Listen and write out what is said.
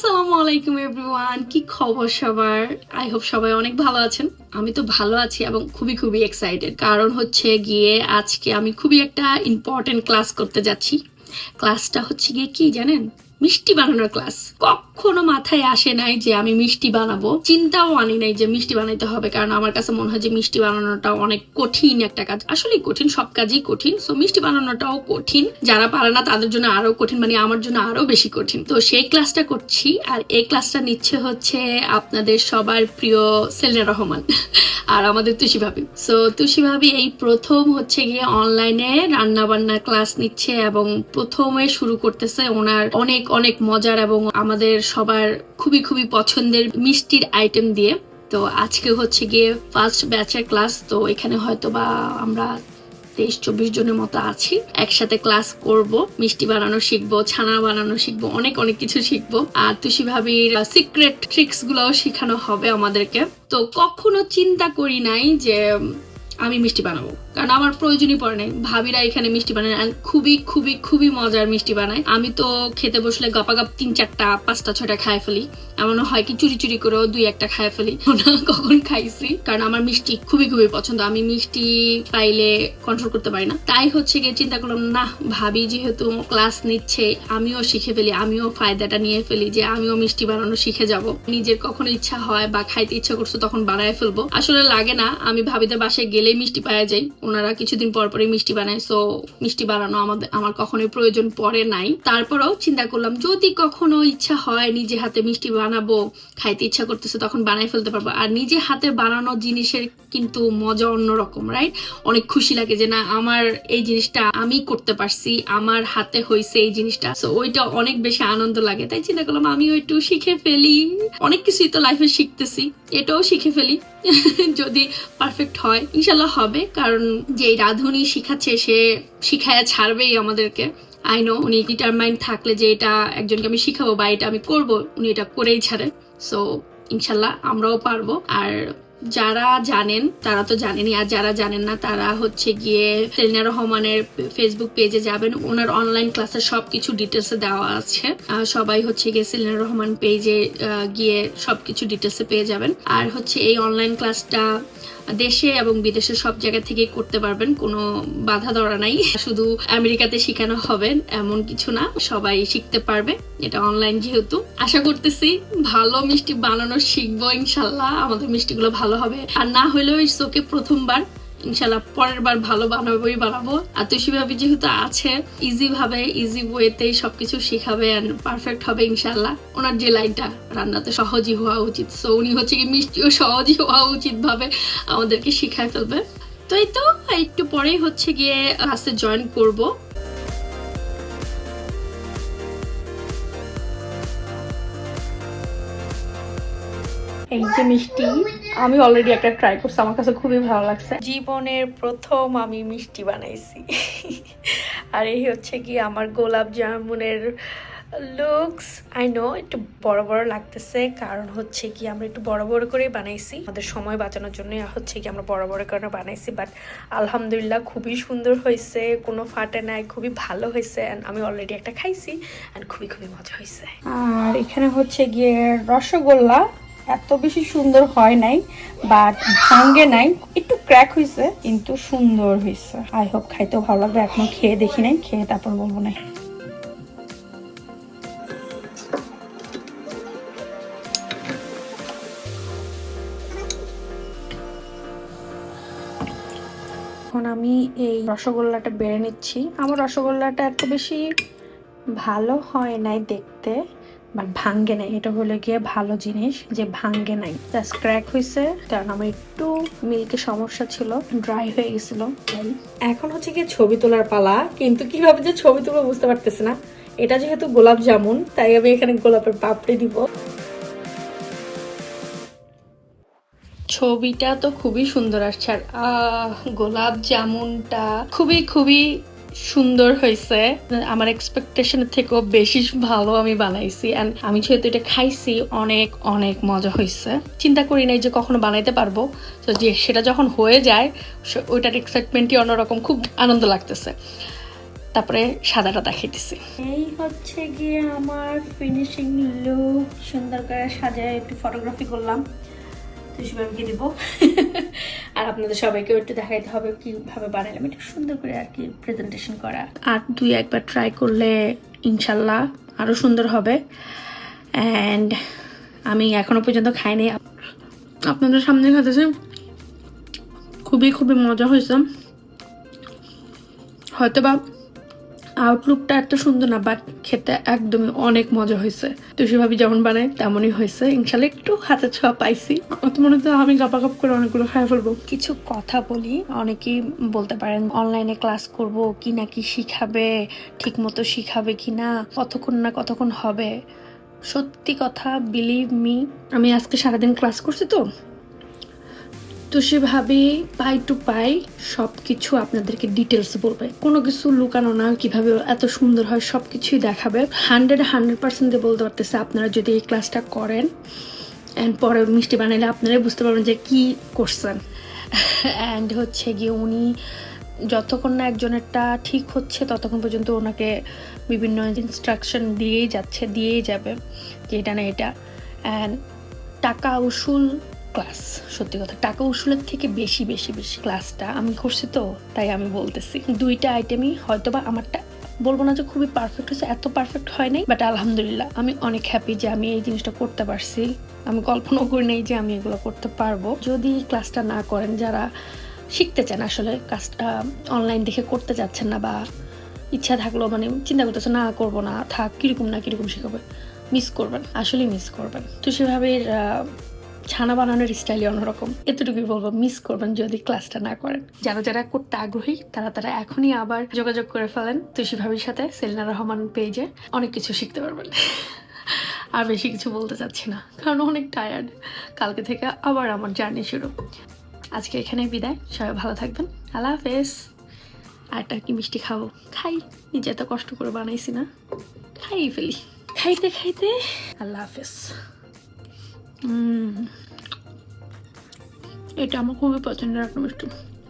আসসালামু আলাইকুম এভরিওয়ান কি খবর সবার? আই হোপ সবাই অনেক ভালো আছেন। আমি তো ভালো আছি এবং খুবই খুবই এক্সাইটেড কারণ হচ্ছে গিয়ে আজকে আমি খুবই একটা ইম্পর্টেন্ট ক্লাস করতে যাচ্ছি। ক্লাসটা হচ্ছে গিয়ে কি জানেন? মিষ্টি বানানোর ক্লাস কখনো মাথায় আসে নাই যে আমি মিষ্টি বানাবো। চিন্তাও আনি নাই যে মিষ্টি বানাইতে হবে, কারণ আমার কাছে মনে হয় যে মিষ্টি বানানোটা অনেক কঠিন একটা কাজ। আসলে কঠিন, সব কাজই কঠিন। সো মিষ্টি বানানোটাও কঠিন। যারা পারে না, তাদের জন্য আরও কঠিন মানে আমার জন্য আরও বেশি কঠিন। তো সেই ক্লাসটা করছি, আর এই ক্লাসটা নিচ্ছে হচ্ছে আপনাদের সবার প্রিয় সেলিনা রহমান আর আমাদের তুষি ভাবি। সো তুষি ভাবি, এই প্রথম হচ্ছে গিয়ে অনলাইনে রান্না বান্নার ক্লাস নিচ্ছে এবং প্রথমে শুরু করতেছে ওনার অনেক অনেক মজার এবং আমাদের সবার খুবই খুবই পছন্দের মিষ্টির আইটেম দিয়ে। তো আজকে হচ্ছে গিয়ে ফার্স্ট ব্যাচের ক্লাস তো এখানে হয়তো বা আমরা তেইশ চব্বিশ জনের মতো আছি। একসাথে ক্লাস করব, মিষ্টি বানানো শিখব, ছানা বানানো শিখব, অনেক অনেক কিছু শিখব। আর তুষি ভাবির সিক্রেট ট্রিক্স গুলোও শেখানো হবে আমাদেরকে। তো কখনো চিন্তা করি নাই যে আমি মিষ্টি বানাবো। কারণ আমার প্রয়োজনই পড়ে নাই। ভাবিরা এখানে মিষ্টি বানায় খুবই খুবই খুবই মজার মিষ্টি বানায়। আমি তো খেতে বসলে গপাগপ তিন চারটা, পাঁচটা ছটা খায় ফেলি। এমনও হয় কি চুরি চুরি করেও দুই একটা খায় ফেলি। কখন খাইছি। কারণ আমার মিষ্টি খুবই খুবই পছন্দ। আমি মিষ্টি পাইলে কন্ট্রোল করতে পারি না। তাই হচ্ছে গিয়ে চিন্তা করলাম, না, ভাবি যেহেতু ক্লাস নিচ্ছে, আমিও শিখে ফেলি। আমিও ফায়দাটা নিয়ে ফেলি যে আমিও মিষ্টি বানানো শিখে যাব। নিজের কখনো ইচ্ছা হয় বা খাইতে ইচ্ছা করছ তখন বানায় ফেলব। আসলে লাগে না। আমি ভাবিদের বাসায় গেলেই মিষ্টি পাওয়া যায়। ওনারা কিছুদিন পর পরে মিষ্টি বানায় সো মিষ্টি বানানো আমাদের, আমার কখনোই প্রয়োজন পড়ে নাই। তারপরেও চিন্তা করলাম, যদি কখনো ইচ্ছা হয় নিজে হাতে মিষ্টি বানাবো, খাইতে ইচ্ছা করতেছে, তখন বানাই ফেলতে পারব। আর নিজে হাতে বানানো জিনিসের কিন্তু মজা অন্যরকম রাইট অনেক খুশি লাগে যে না, আমার এই জিনিসটা আমি করতে পারছি, আমার হাতে হয়েছে এই জিনিসটা। সো ওইটা অনেক বেশি আনন্দ লাগে। তাই চিন্তা করলাম আমিও একটু শিখে ফেলি। অনেক কিছুই তো লাইফে শিখতেছি, এটাও শিখে ফেলি। যদি পারফেক্ট হয়, ইনশাল্লাহ হবে। কারণ যে রাধুনি শিখাচ্ছে, সে শিখায়া ছাড়বেই আমাদেরকে। আই নো উনি ডিটারমাইন্ড থাকলে যে এটা একজনকে আমি শিখাবো বা এটা আমি করব, উনি এটা করেই ছাড়ে। সো ইনশাল্লাহ আমরাও পারব। আর যারা জানেন, তারা তো জানেনই, আর যারা জানেন না, তারা হচ্ছে গিয়ে সেলিনা রহমানের ফেসবুক পেজে যাবেন। ওনার অনলাইন ক্লাসের সব কিছু ডিটেলসে দেওয়া আছে। সবাই হচ্ছে গিয়ে সেলিনা রহমান পেজে গিয়ে সব কিছু ডিটেলসে পেয়ে যাবেন। আর হচ্ছে এই অনলাইন ক্লাসটা দেশে এবং বিদেশে সব জায়গা থেকে করতে পারবেন, কোনো বাধা ধরা নাই। শুধু আমেরিকাতে শেখানো হবে এমন কিছু না, সবাই শিখতে পারবে, এটা অনলাইন যেহেতু। আশা করতেছি ভালো মিষ্টি বানানো শিখব ইনশাল্লাহ, আমাদের মিষ্টিগুলো ভালো হবে। আর না হলেও ইটস ওকে প্রথমবার ইনশাল্লাহ পরের বার ভালো বানাবোই বানাবো। আর তুষি ভাবি যেহেতু আছে ইজি ভাবে ইজি ওয়েতেই সবকিছু শিখাবে অ্যান্ড পারফেক্ট হবে ইনশাল্লাহ ওনার যে লাইনটা, রান্নাতে সহজই হওয়া উচিত। সো উনি হচ্ছে কি মিষ্টিও সহজই হওয়া উচিত ভাবে আমাদেরকে শিখায় ফেলবে। তো এই তো, একটু পরেই হচ্ছে গিয়ে ক্লাসে জয়েন করব। এই যে মিষ্টি। আমি অলরেডি একটা ট্রাই করছি আমার কাছে খুবই ভালো লাগছে। জীবনের প্রথম আমি মিষ্টি বানাইছি। আর এই হচ্ছে কি আমার গোলাপ জামুনের লুকস আই নো একটু বড় বড় লাগতেছে কারণ হচ্ছে কি আমরা একটু বড় বড় করে বানাইছি। আমাদের সময় বাঁচানোর জন্য হচ্ছে কি আমরা বড় বড় করে বানাইছি বাট আলহামদুলিল্লাহ খুবই সুন্দর হয়েছে কোনো ফাটে নাই খুবই ভালো হয়েছে অ্যান্ড আমি অলরেডি একটা খাইছি অ্যান্ড খুবই খুবই মজা হয়েছে। আর এখানে হচ্ছে গিয়ে রসগোল্লা। এত বেশি সুন্দর হয় নাই বাট ভাঙ্গে নাই। একটু ক্র্যাক হয়েছে কিন্তু সুন্দর হয়েছে আই হোপ খাইতেও ভালো লাগবে, এখনও খেয়ে দেখি নাই, খেয়ে তারপর বলব না এখন আমি এই রসগোল্লাটা বেড়ে নিচ্ছি। আমার রসগোল্লাটা এত বেশি ভালো হয় নাই দেখতে। বাট ভাঙ্গে নাই। এটা হলো গিয়ে ভালো জিনিস যে ভাঙ্গে নাই। জাস্ট ক্র্যাক হয়েছে কারণ আমার একটু মিল্কের সমস্যা ছিল ড্রাই হয়ে গেছিল। এখন হচ্ছে গিয়ে ছবি তোলার পালা, কিন্তু কীভাবে যে ছবি তুলবো বুঝতে পারতেছি না। এটা যেহেতু গোলাপ জামুন, তাই আমি এখানে গোলাপের পাপড়ি দিব। ছবিটা তো খুবই সুন্দর আসছে, আর গোলাপ জামুনটা খুবই খুবই সুন্দর হয়েছে। আমার এক্সপেকটেশনের থেকেও বেশি ভালো আমি বানাইছি অ্যান্ড আমি যেহেতু এটা খাইছি, অনেক অনেক মজা হয়েছে। চিন্তা করি নাই যে কখনো বানাইতে পারব। তো যে সেটা যখন হয়ে যায় ওইটার এক্সাইটমেন্টই অন্যরকম, খুব আনন্দ লাগতেছে। তারপরে সাদাটা দেখাইতেছি। এই হচ্ছে গিয়ে আমার ফিনিশিং লুক সুন্দর করে সাজায় একটু ফটোগ্রাফি করলাম। তুষিবাবুকে দিব। আর আপনাদের সবাইকেও একটু দেখাইতে হবে কীভাবে বানাইলাম। একটু সুন্দর করে আর কি প্রেজেন্টেশন করা। আর দুই একবার ট্রাই করলে ইনশাল্লাহ আরও সুন্দর হবে। অ্যান্ড আমি এখনও পর্যন্ত খাইনি। আপনাদের সামনে খাতেছে খুবই খুবই মজা হয়েছে। হয়তো বা আউটলুকটা এত সুন্দর না বাট খেতে একদমই অনেক মজা হয়েছে। তো সেভাবে যেমন বানায় তেমনই হয়েছে। ইনশাল্লাহ একটু হাতে ছোঁয়া পাইছি। আমার তো মনে হচ্ছে আমি গাপা গাপ করে অনেকগুলো খাই ফেলব। কিছু কথা বলি অনেকেই বলতে পারেন অনলাইনে ক্লাস করব কি না কি শিখাবে ঠিক মতো শিখাবে কি না কতক্ষণ না কতক্ষণ হবে? সত্যি কথা বিলিভ মি আমি আজকে সারাদিন ক্লাস করছি তো তো সেভাবে পাই টু পাই সব কিছু আপনাদেরকে ডিটেলস বলবে। কোনো কিছু লুকানো না, কীভাবে এত সুন্দর হয় সব কিছুই দেখাবে। হান্ড্রেড হান্ড্রেড পার্সেন্ট দিয়ে বলতে পারতেছে আপনারা যদি এই ক্লাসটা করেন অ্যান্ড পরে মিষ্টি বানাইলে আপনারাই বুঝতে পারবেন যে কি করছেন। অ্যান্ড হচ্ছে গিয়ে উনি যতক্ষণ না একজনেরটা ঠিক হচ্ছে, ততক্ষণ পর্যন্ত ওনাকে বিভিন্ন ইনস্ট্রাকশন দিয়েই যাচ্ছে, দিয়েই যাবে যে এটা না এটা। অ্যান্ড টাকা উসুল ক্লাস, সত্যি কথা। টাকা উসুলের থেকে বেশি বেশি বেশি ক্লাসটা আমি করছি তো, তাই আমি বলতেছি। দুইটা আইটেমই হয়তো বা আমারটা, বলব না যে খুবই পারফেক্ট হয়েছে, এত পারফেক্ট হয় নাই বাট আলহামদুলিল্লাহ, আমি অনেক হ্যাপি যে আমি এই জিনিসটা করতে পারছি। আমি কল্পনাও করি নেই যে আমি এগুলো করতে পারব। যদি ক্লাসটা না করেন, যারা শিখতে চান আসলে কাজটা অনলাইন দেখে করতে চাচ্ছেন না বা ইচ্ছা থাকলেও মানে চিন্তা করতেছে, না, করব না, থাক, কীরকম না কীরকম শিখাবে। মিস করবেন, আসলেই মিস করবেন। তো সেভাবে ছানা বানানোর স্টাইলই অন্যরকম। এতটুকুই বলব মিস করবেন যদি ক্লাসটা না করেন। যারা যারা করতে আগ্রহী, তারা তারা এখনই আবার যোগাযোগ করে ফেলেন তুষি ভাবির সাথে, সেলিনা রহমান পেজে অনেক কিছু শিখতে পারবেন। আর বেশি কিছু বলতে চাচ্ছি না, কারণ অনেক টায়ার্ড কালকে থেকে আবার আমার জার্নি শুরু। আজকে এখানে বিদায়। সবাই ভালো থাকবেন। আল্লাহ হাফেজ। আরটা কি মিষ্টি খাব। খাই। নিজে এত কষ্ট করে বানাইছি না। খাই ফেলি। খাইতে খাইতে আল্লাহ হাফেজ। এটা আমার খুবই পছন্দের একটা মিষ্টি।